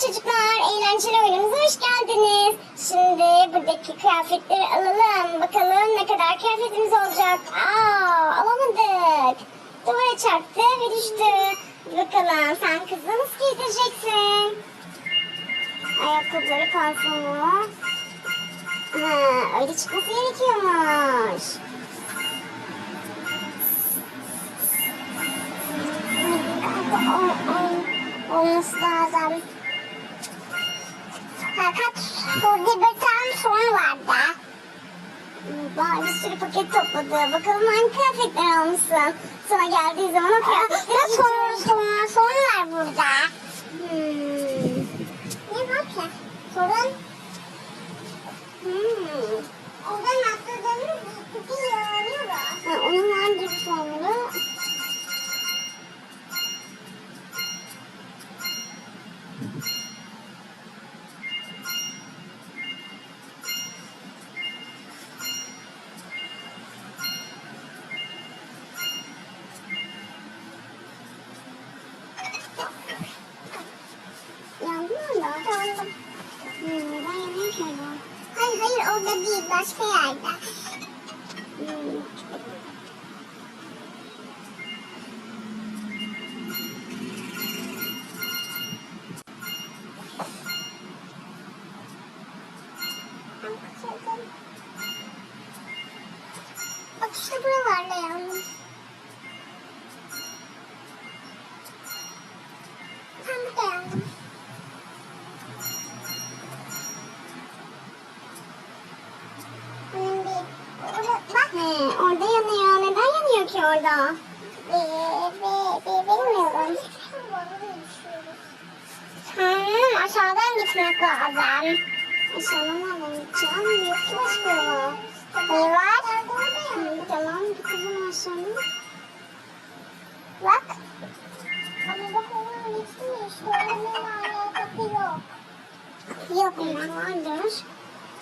Çocuklar eğlenceli oyunumuza hoş geldiniz. Şimdi buradaki kıyafetleri alalım. Bakalım ne kadar kıyafetimiz olacak. Aa alamadık. Duvara çarptı ve düştü. Bakalım sen kızı nasıl giydireceksin? Ayakkabıları pantolonu. Ha, öyle çıkması gerekiyormuş. Olması lazım. Fakat burada bir tane son vardı. Daha bir sürü paket topladı. Bakalım hangi kıyafetler almışsın. Sana geldiği zaman o kıyafetleri sorun, sorun Hmm, ben yanayım şöyle. Hayır hayır orada değil başka yerde. Hmm. Bak işte buralarda yandım. Orada, bak. He, orada yanıyor. Neden yanıyor ki orada? Be, be, be, bilmiyorum. Hmm, aşağıdan gitmek lazım. Aşağıdan nereden gideceğim? Yok ki başka yolu. Ne var? Hmm, tamam, gidelim aşağıdan. Bak. Ama bak onun. İşte onun ayakkabı yok. Yok, benim vardır.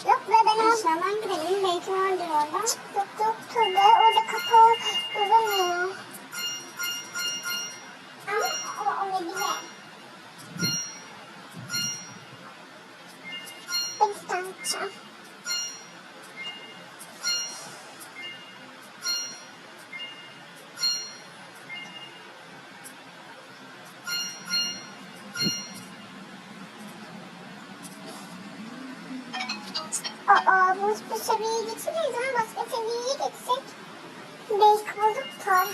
Yok be ben aşağıdan gidelim. Belki vardır orada. Yok yok tabii. Orada kapalı duramıyor. Ama o olabilir. Ben istanacağım. Aa, bu, seviyeye geçemeyiz ama başka seviyeye geçsek belki bulurlar.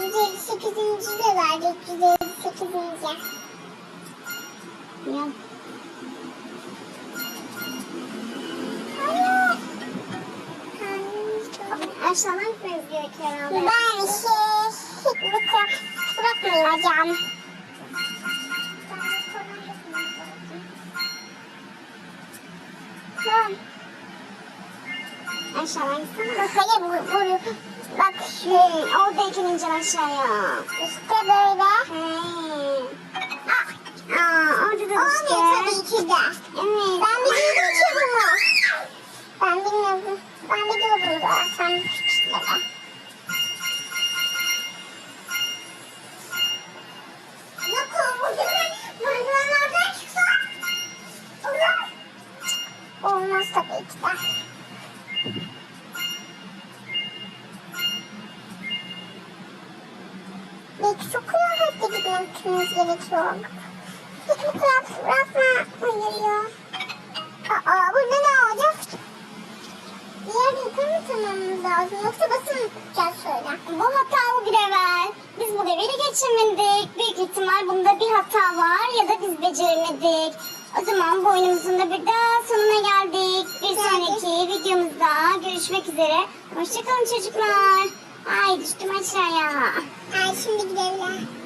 158. de verdik 158. Ya. Aşağıdan gitmemiz gerekiyor herhalde. Ben şey, hiç bırak, bırakmayacağım. Tamam. Aşağıdan gitsene. Hayır bu, bu, bak şu, oradayken ineceksin aşağıya. İşte böyle. He. Aa, orada da işte. Olmuyor tabii ki de. Evet. Ben bilmiyorum ki bunu. Ben bilmiyorum. Ben biliyordum zaten bu Belki çok kıyafetli gitmemiz gerekiyor. Hiç bu kıyafet bırakma. Hayır ya. Aa burada ne olacak? Diğer yukarı mı tanımamız lazım? Yoksa basın tutacağız şöyle? Bu hatalı bir evvel. Biz bu deviri geçirmedik. Büyük ihtimal bunda bir hata var ya da biz beceremedik. O zaman bu oyunumuzun da bir daha sonuna geldik. Bir sonraki videomuzda görüşmek üzere. Hoşçakalın çocuklar. Ay düştüm aşağıya. Ay şimdi gidelim.